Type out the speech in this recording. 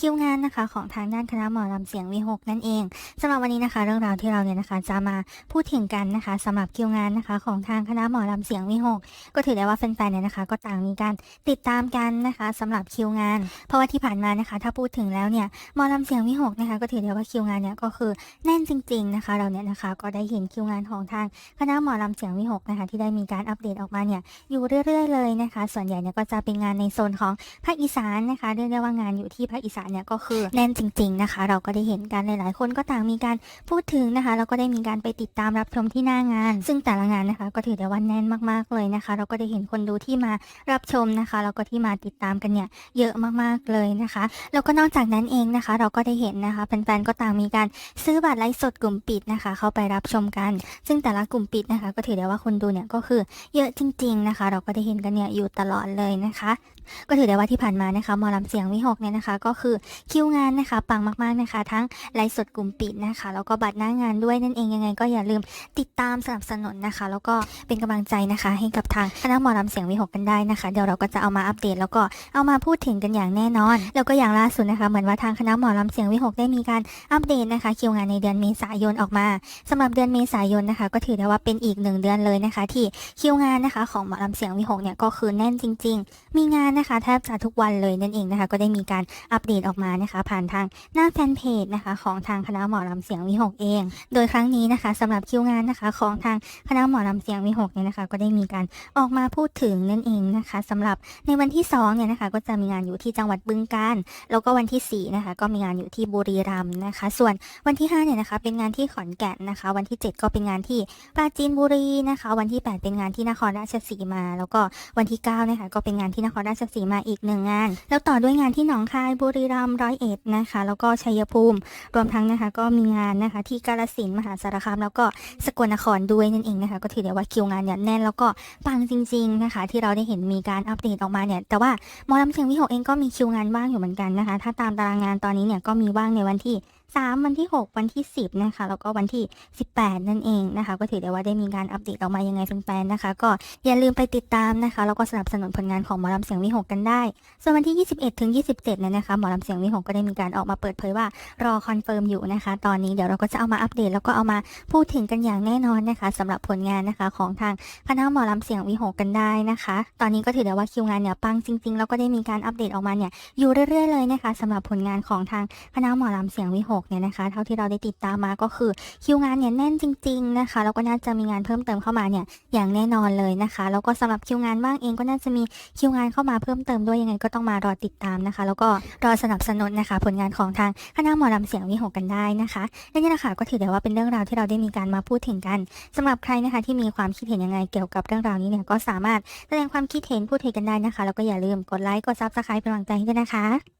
คิวงานนะคะของทางด้านคณะหมอลำเสียงวีหกนั่นเองสำหรับวันนี้นะคะ เรื่องราวที่เราเนี่ยนะคะ จะมาพูดถึงกันนะคะสำหรับคิวงานนะคะ ของทางคณะหมอลำเสียงวีหกก็ถือได้ว่าแฟนๆเนี่ยนะคะ ก็ต่างมีการติดตามกันนะคะสำหรับคิวงาน เพราะว่าที่ผ่านมานะคะ ถ้าพูดถึงแล้วเนี่ยหมอลำเสียงวีหกนะคะ ก็ถือได้ว่าคิวงานเนี่ยก็คือแน่นจริง ๆนะคะ เราเนี่ยนะคะก็ได้เห็นคิวงานของทางคณะหมอลำเสียงวีหกนะคะ ที่ได้มีการอัปเดตออกมาเนี่ยอยู่เรื่อย ๆ เลยนะคะ ส่วนใหญ่เนี่ยก็จะเป็นงานในโซนของภาคอีสานนะคะ เรียกได้ว่างานอยู่ที่ภาคอีสานเนี่ยก็คือแน่นจริง ๆนะคะ เราก็ได้เห็นกันหลายๆคนก็ต่างมีการพูดถึงนะคะแล้วก็ได้มีการไปติดตามรับชมที่หน้างาน ซึ่งแต่ละงานนะคะ ก็ถือได้ว่าแน่นมากๆเลยนะคะ เราก็ได้เห็นคนดูที่มารับชมนะคะแล้วก็ที่มาติดตามกันเนี่ยเยอะมากๆเลยนะคะแล้วก็นอกจากนั้นเองนะคะ เราก็ได้เห็นนะคะแฟนๆก็ต่างมีการซื้อบัตรไลฟ์สดกลุ่มปิดนะคะ เข้าไปรับชมกัน ซึ่งแต่ละกลุ่มปิดนะคะ ก็ถือได้ว่าคนดูเนี่ยก็คือเยอะจริง ๆนะคะ เราก็ได้เห็นกันเนี่ยอยู่ตลอดเลยนะคะ ก็ถือได้ว่าที่ผ่านมานะคะมอลำเสียงวิหกเนี่ยนะคะ ก็คือคิวงานนะคะ ปังมากๆนะคะ ทั้งไลฟ์สดกลุ่มปิดนะคะ แล้วก็บัตรหน้างานด้วยนั่นเองยังไง ก็อย่าลืมติดตามสนับสนุนนะคะ แล้วก็เป็นกำลังใจนะคะ ให้กับทางคณะหมอลำเสียงวิหกกันได้นะคะ เดี๋ยวเราก็จะเอามาอัปเดต แล้วก็เอามาพูดถึงกันอย่างแน่นอน แล้วก็อย่างล่าสุดนะคะ เหมือนว่าทางคณะหมอลำเสียงวิหกได้มีการอัปเดตนะคะ คิวงานในเดือนเมษายนออกมาสำหรับเดือนเมษายนนะคะ ก็ถือได้ว่าเป็นอีกหนึ่งเดือนเลยนะคะ ที่คิวงานนะคะ ของหมอลำเสียงวิหกเนี่ยก็คือแน่นจริง ๆ มีงานนะคะแทบจะทุกวันเลยนั่นเองนะคะ ก็ได้มีการอัปเดตออกมานะคะผ่านทางหน้าแฟนเพจนะคะของทางคณะหมอลำเสียงวิหกเอง โดยครั้งนี้นะคะสำหรับคิวงานนะคะของทางคณะหมอลำเสียงวิหกเนี่ยนะคะก็ได้มีการออกมาพูดถึงนั่นเองนะคะสำหรับในวันที่2เนี่ยนะคะก็จะมีงานอยู่ที่จังหวัดบึงกาฬแล้วก็วันที่4นะคะก็มีงานอยู่ที่บุรีรัมย์นะคะ ส่วนวันที่5เนี่ยนะคะเป็นงานที่ขอนแก่นนะคะ วันที่ 7 ก็เป็นงานที่ปราจีนบุรีนะคะ วันที่ 8 เป็นงานที่นครราชสีมา แล้วก็วันที่9นะคะก็เป็นงานที่นครราชสีมาอีกหนึ่งงาน แล้วต่อด้วยงานที่หนองคายบุรีรัมย์ร้อยเอ็ดนะคะ แล้วก็ชัยภูมิ รวมทั้งนะคะ ก็มีงานนะคะ ที่กาลสินมหาสารคามแล้วก็สกลนครด้วยนั่นเองนะคะ ก็ถือได้ว่าคิวงานเนี่ยแน่นแล้วก็ปังจริง ๆนะคะ ที่เราได้เห็นมีการอัปเดตออกมาเนี่ย แต่ว่าหมอลำเชียงวิหกเองก็มีคิวงานว่างอยู่เหมือนกันนะคะ ถ้าตามตารางงานตอนนี้เนี่ยก็มีว่างในวันที่ 3 วันที่ 6 วันที่ 10 นะคะ แล้วก็วันที่ 18 นั่นเองนะคะ ก็ถือได้ว่าได้มีการอัปเดตออกมายังไงแฟนๆนะคะ ก็อย่าลืมไปติดตามนะคะ แล้วก็สนับสนุนผลงานของหมอลำเสียงวิหกกันได้ ส่วนวันที่ 21 ถึง 27เนี่ยนะคะหมอลำเสียงวิหกก็ได้มีการออกมาเปิดเผยว่ารอคอนเฟิร์มอยู่นะคะ ตอนนี้เดี๋ยวเราก็จะเอามาอัปเดต แล้วก็เอามาพูดถึงกันอย่างแน่นอนนะคะสำหรับผลงานนะคะของทางคณะหมอลำเสียงวิหกกันได้นะคะ ตอนนี้ก็ถือได้ว่าคิวงานเนี่ยปังจริง ๆ แล้วก็ได้มีการอัปเดตออกมาเนี่ยอยู่เรื่อยๆเลยนะคะสำหรับผลงานของทางคณะหมอลำเสียงวิหกเนี่ยนะคะ เท่าที่เราได้ติดตามมาก็คือคิวงานเนี่ยแน่นจริง ๆนะคะแล้วก็น่าจะมีงานเพิ่มเติมเข้ามาเนี่ยอย่างแน่นอนเลยนะคะ แล้วก็สำหรับคิวงานว่างเองก็น่าจะมีคิวงานเข้ามาเพิ่มเติมด้วยยังไงก็ต้องมารอติดตามนะคะ แล้วก็รอสนับสนุนนะคะ ผลงานของทางคณะหมอลำเสียงวิหกกันได้นะคะและนี่แหละค่ะก็ถือได้ว่าเป็นเรื่องราวที่เราได้มีการมาพูดถึงกันสำหรับใครนะคะที่มีความคิดเห็นยังไงเกี่ยวกับเรื่องราวนี้เนี่ยก็สามารถแสดงความคิดเห็นพูดเห็นกันได้นะคะแล้วก็อย่าลืมกดไลค์กดซับสไครป์เป็นกำลังใจให้ด้วยนะคะ